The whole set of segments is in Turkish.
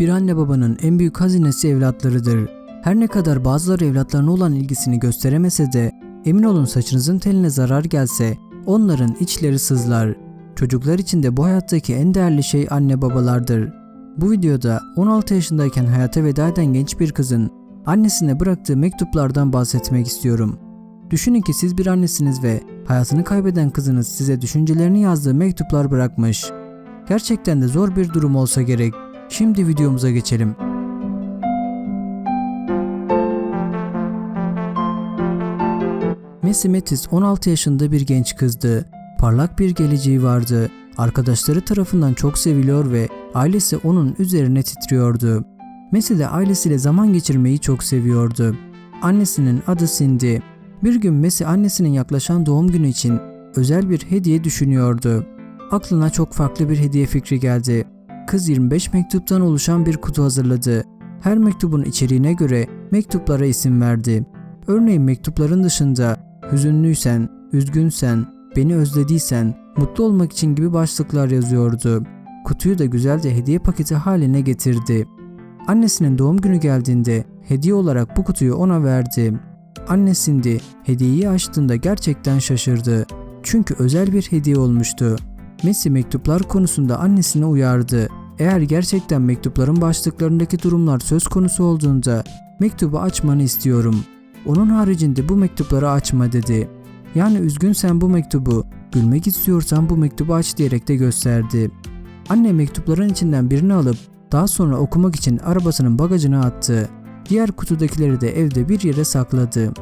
Bir anne babanın en büyük hazinesi evlatlarıdır. Her ne kadar bazıları evlatlarına olan ilgisini gösteremese de emin olun saçınızın teline zarar gelse onların içleri sızlar. Çocuklar için de bu hayattaki en değerli şey anne babalardır. Bu videoda 16 yaşındayken hayata veda eden genç bir kızın annesine bıraktığı mektuplardan bahsetmek istiyorum. Düşünün ki siz bir annesiniz ve hayatını kaybeden kızınız size düşüncelerini yazdığı mektuplar bırakmış. Gerçekten de zor bir durum olsa gerek. Şimdi videomuza geçelim. Messi Metis 16 yaşında bir genç kızdı. Parlak bir geleceği vardı. Arkadaşları tarafından çok seviliyor ve ailesi onun üzerine titriyordu. Messi de ailesiyle zaman geçirmeyi çok seviyordu. Annesinin adı Cindy. Bir gün Messi annesinin yaklaşan doğum günü için özel bir hediye düşünüyordu. Aklına çok farklı bir hediye fikri geldi. Kız 25 mektuptan oluşan bir kutu hazırladı. Her mektubun içeriğine göre mektuplara isim verdi. Örneğin mektupların dışında hüzünlüysen, üzgünsen, beni özlediysen, mutlu olmak için gibi başlıklar yazıyordu. Kutuyu da güzelce hediye paketi haline getirdi. Annesinin doğum günü geldiğinde hediye olarak bu kutuyu ona verdi. Anne Cindy hediyeyi açtığında gerçekten şaşırdı. Çünkü özel bir hediye olmuştu. Messi mektuplar konusunda annesine uyardı. Eğer gerçekten mektupların başlıklarındaki durumlar söz konusu olduğunda mektubu açmanı istiyorum. Onun haricinde bu mektupları açma dedi. Yani üzgünsen bu mektubu, gülmek istiyorsan bu mektubu aç diyerek de gösterdi. Anne mektupların içinden birini alıp daha sonra okumak için arabasının bagajına attı. Diğer kutudakileri de evde bir yere sakladı.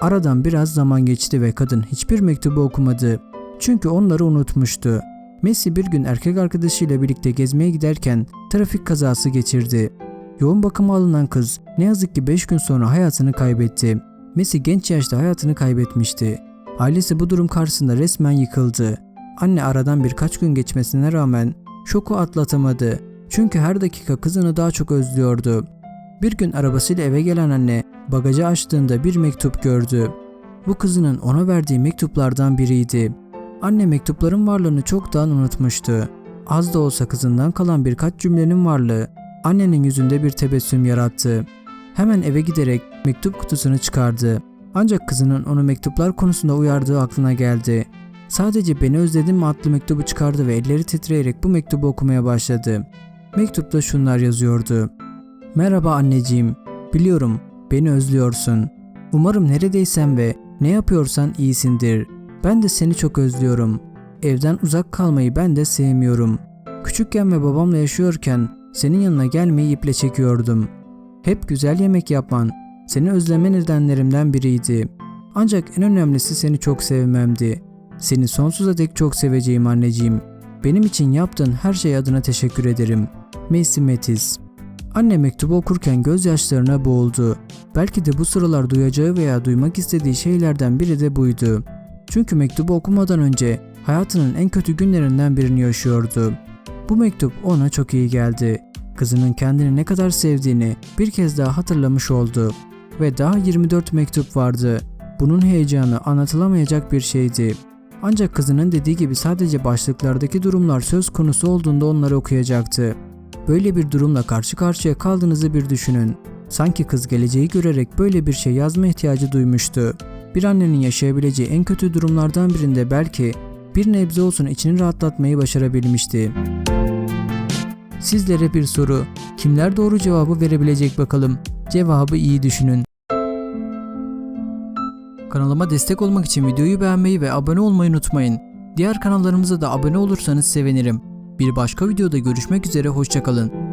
Aradan biraz zaman geçti ve kadın hiçbir mektubu okumadı. Çünkü onları unutmuştu. Messi bir gün erkek arkadaşıyla birlikte gezmeye giderken trafik kazası geçirdi. Yoğun bakıma alınan kız ne yazık ki 5 gün sonra hayatını kaybetti. Messi genç yaşta hayatını kaybetmişti. Ailesi bu durum karşısında resmen yıkıldı. Anne aradan birkaç gün geçmesine rağmen şoku atlatamadı. Çünkü her dakika kızını daha çok özlüyordu. Bir gün arabasıyla eve gelen anne bagajı açtığında bir mektup gördü. Bu kızının ona verdiği mektuplardan biriydi. Anne mektupların varlığını çoktan unutmuştu. Az da olsa kızından kalan birkaç cümlenin varlığı annenin yüzünde bir tebessüm yarattı. Hemen eve giderek mektup kutusunu çıkardı. Ancak kızının onu mektuplar konusunda uyardığı aklına geldi. Sadece beni özledin mi adlı mektubu çıkardı ve elleri titreyerek bu mektubu okumaya başladı. Mektupta şunlar yazıyordu. Merhaba anneciğim. Biliyorum beni özlüyorsun. Umarım neredeysen ve ne yapıyorsan iyisindir. Ben de seni çok özlüyorum. Evden uzak kalmayı ben de sevmiyorum. Küçükken ve babamla yaşıyorken senin yanına gelmeyi iple çekiyordum. Hep güzel yemek yapman, seni özleme nedenlerimden biriydi. Ancak en önemlisi seni çok sevmemdi. Seni sonsuza dek çok seveceğim anneciğim. Benim için yaptığın her şey adına teşekkür ederim. Messi Metis Anne mektubu okurken gözyaşlarına boğuldu. Belki de bu sıralar duyacağı veya duymak istediği şeylerden biri de buydu. Çünkü mektubu okumadan önce hayatının en kötü günlerinden birini yaşıyordu. Bu mektup ona çok iyi geldi. Kızının kendini ne kadar sevdiğini bir kez daha hatırlamış oldu. Ve daha 24 mektup vardı. Bunun heyecanı anlatılamayacak bir şeydi. Ancak kızının dediği gibi sadece başlıklardaki durumlar söz konusu olduğunda onları okuyacaktı. Böyle bir durumla karşı karşıya kaldığınızı bir düşünün. Sanki kız geleceği görerek böyle bir şey yazma ihtiyacı duymuştu. Bir annenin yaşayabileceği en kötü durumlardan birinde belki bir nebze olsun içini rahatlatmayı başarabilmişti. Sizlere bir soru. Kimler doğru cevabı verebilecek bakalım? Cevabı iyi düşünün. Kanalıma destek olmak için videoyu beğenmeyi ve abone olmayı unutmayın. Diğer kanallarımıza da abone olursanız sevinirim. Bir başka videoda görüşmek üzere hoşçakalın.